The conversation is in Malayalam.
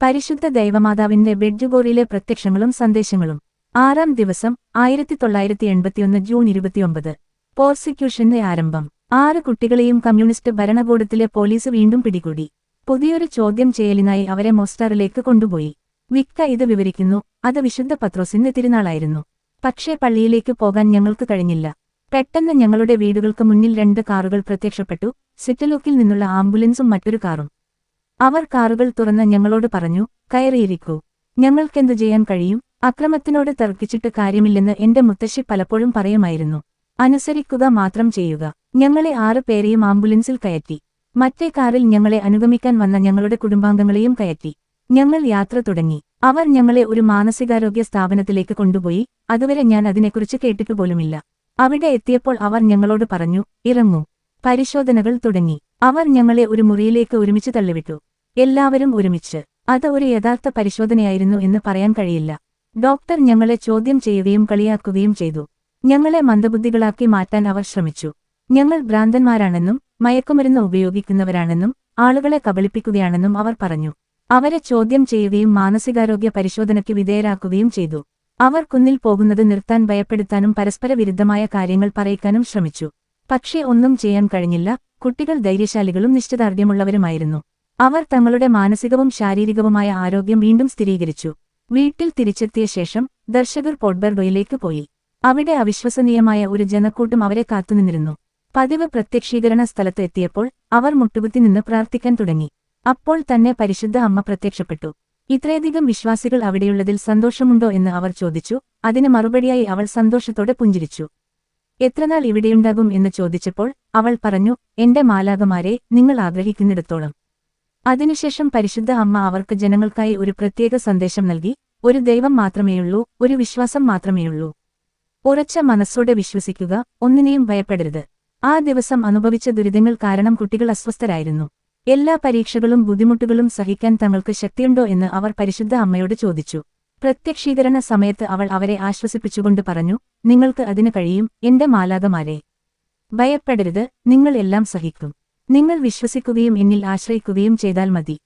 പരിശുദ്ധ ദൈവമാതാവിന്റെ ബെഡ്ജുഗോറിയിലെ പ്രത്യക്ഷങ്ങളും സന്ദേശങ്ങളും. ആറാം ദിവസം ആയിരത്തി തൊള്ളായിരത്തി എൺപത്തിയൊന്ന് ജൂൺ ഇരുപത്തിയൊമ്പത്. പ്രോസിക്യൂഷന്റെ ആരംഭം. ആറ് കുട്ടികളെയും കമ്മ്യൂണിസ്റ്റ് ഭരണകൂടത്തിലെ പോലീസ് വീണ്ടും പിടികൂടി. പുതിയൊരു ചോദ്യം ചെയ്യലിനായി അവരെ മോസ്റ്റാറിലേക്ക് കൊണ്ടുപോയി. വിക്ക ഇത് വിവരിക്കുന്നു അത് വിശുദ്ധ പത്രോസിന്റെ തിരുനാളായിരുന്നു. പക്ഷേ പള്ളിയിലേക്ക് പോകാൻ ഞങ്ങൾക്ക് കഴിഞ്ഞില്ല. പെട്ടെന്ന് ഞങ്ങളുടെ വീടുകൾക്ക് മുന്നിൽ രണ്ട് കാറുകൾ പ്രത്യക്ഷപ്പെട്ടു സിറ്റലൂക്കിൽ നിന്നുള്ള ആംബുലൻസും മറ്റൊരു കാറും. അവർ കാറുകൾ തുറന്ന് ഞങ്ങളോട് പറഞ്ഞു കയറിയിരിക്കൂ. ഞങ്ങൾക്കെന്തു ചെയ്യാൻ കഴിയും? അക്രമത്തിനോട് തർക്കിച്ചിട്ട് കാര്യമില്ലെന്ന് എന്റെ മുത്തശ്ശി പലപ്പോഴും പറയുമായിരുന്നു. അനുസരിക്കുക മാത്രം ചെയ്യുക. ഞങ്ങളെ ആറു പേരെയും ആംബുലൻസിൽ കയറ്റി. മറ്റേ കാറിൽ ഞങ്ങളെ അനുഗമിക്കാൻ വന്ന ഞങ്ങളുടെ കുടുംബാംഗങ്ങളെയും കയറ്റി. ഞങ്ങൾ യാത്ര തുടങ്ങി. അവർ ഞങ്ങളെ ഒരു മാനസികാരോഗ്യ സ്ഥാപനത്തിലേക്ക് കൊണ്ടുപോയി. അതുവരെ ഞാൻ അതിനെക്കുറിച്ച് കേട്ടിട്ട് പോലുമില്ല. അവിടെ എത്തിയപ്പോൾ അവർ ഞങ്ങളോട് പറഞ്ഞു ഇറങ്ങൂ. പരിശോധനകൾ തുടങ്ങി. അവർ ഞങ്ങളെ ഒരു മുറിയിലേക്ക് ഒരുമിച്ച് തള്ളിവിട്ടു. എല്ലാവരും ഒരുമിച്ച്. അത് ഒരു യഥാർത്ഥ പരിശോധനയായിരുന്നു എന്ന് പറയാൻ കഴിയില്ല. ഡോക്ടർ ഞങ്ങളെ ചോദ്യം ചെയ്യുകയും കളിയാക്കുകയും ചെയ്തു. ഞങ്ങളെ മന്ദബുദ്ധികളാക്കി മാറ്റാൻ അവർ ശ്രമിച്ചു. ഞങ്ങൾ ഭ്രാന്തന്മാരാണെന്നും മയക്കുമരുന്ന് ഉപയോഗിക്കുന്നവരാണെന്നും ആളുകളെ കബളിപ്പിക്കുകയാണെന്നും അവർ പറഞ്ഞു. അവരെ ചോദ്യം ചെയ്യുകയും മാനസികാരോഗ്യ പരിശോധനയ്ക്ക് വിധേയരാക്കുകയും ചെയ്തു. അവർ കുന്നിൽ പോകുന്നത് നിർത്താൻ ഭയപ്പെടുത്താനും പരസ്പര വിരുദ്ധമായ കാര്യങ്ങൾ പറയിക്കാനും ശ്രമിച്ചു. പക്ഷേ ഒന്നും ചെയ്യാൻ കഴിഞ്ഞില്ല. കുട്ടികൾ ധൈര്യശാലികളും നിശ്ചിതാർഢ്യമുള്ളവരുമായിരുന്നു അവർ തങ്ങളുടെ മാനസികവും ശാരീരികവുമായ ആരോഗ്യം വീണ്ടും സ്ഥിരീകരിച്ചു. വീട്ടിൽ തിരിച്ചെത്തിയ ശേഷം ദർശകർ പോഡ്ബർഡോയിലേക്ക് പോയി. അവിടെ അവിശ്വസനീയമായ ഒരു ജനക്കൂട്ടം അവരെ കാത്തുനിന്നിരുന്നു പതിവ് പ്രത്യക്ഷീകരണ സ്ഥലത്ത് എത്തിയപ്പോൾ അവർ മുട്ടുകുത്തി നിന്ന് പ്രാർത്ഥിക്കാൻ തുടങ്ങി. അപ്പോൾ തന്നെ പരിശുദ്ധ അമ്മ പ്രത്യക്ഷപ്പെട്ടു. ഇത്രയധികം വിശ്വാസികൾ അവിടെയുള്ളതിൽ സന്തോഷമുണ്ടോ എന്ന് അവർ ചോദിച്ചു. അതിന് മറുപടിയായി അവൾ സന്തോഷത്തോടെ പുഞ്ചിരിച്ചു. എത്രനാൾ ഇവിടെയുണ്ടാകും? എന്ന് ചോദിച്ചപ്പോൾ അവൾ പറഞ്ഞു എന്റെ മാലാകമാരെ നിങ്ങൾ ആഗ്രഹിക്കുന്നിടത്തോളം. അതിനുശേഷം പരിശുദ്ധ അമ്മ അവർക്ക് ജനങ്ങൾക്കായി ഒരു പ്രത്യേക സന്ദേശം നൽകി ഒരു ദൈവം മാത്രമേയുള്ളൂ ഒരു വിശ്വാസം മാത്രമേയുള്ളൂ. ഉറച്ച മനസ്സോടെ വിശ്വസിക്കുക ഒന്നിനെയും ഭയപ്പെടരുത്. ആ ദിവസം അനുഭവിച്ച ദുരിതങ്ങൾ കാരണം കുട്ടികൾ അസ്വസ്ഥരായിരുന്നു. എല്ലാ പരീക്ഷകളും ബുദ്ധിമുട്ടുകളും സഹിക്കാൻ തങ്ങൾക്ക് ശക്തിയുണ്ടോ എന്ന് അവർ പരിശുദ്ധ അമ്മയോട് ചോദിച്ചു. പ്രത്യക്ഷീകരണ സമയത്ത് അവൾ അവരെ ആശ്വസിപ്പിച്ചുകൊണ്ട് പറഞ്ഞു നിങ്ങൾക്ക് അതിന് കഴിയും എന്റെ മാലാകമാരെ ഭയപ്പെടരുത് നിങ്ങൾ എല്ലാം സഹിക്കും. നിങ്ങൾ വിശ്വസിക്കുകയും എന്നിൽ ആശ്രയിക്കുകയും ചെയ്താൽ മതി.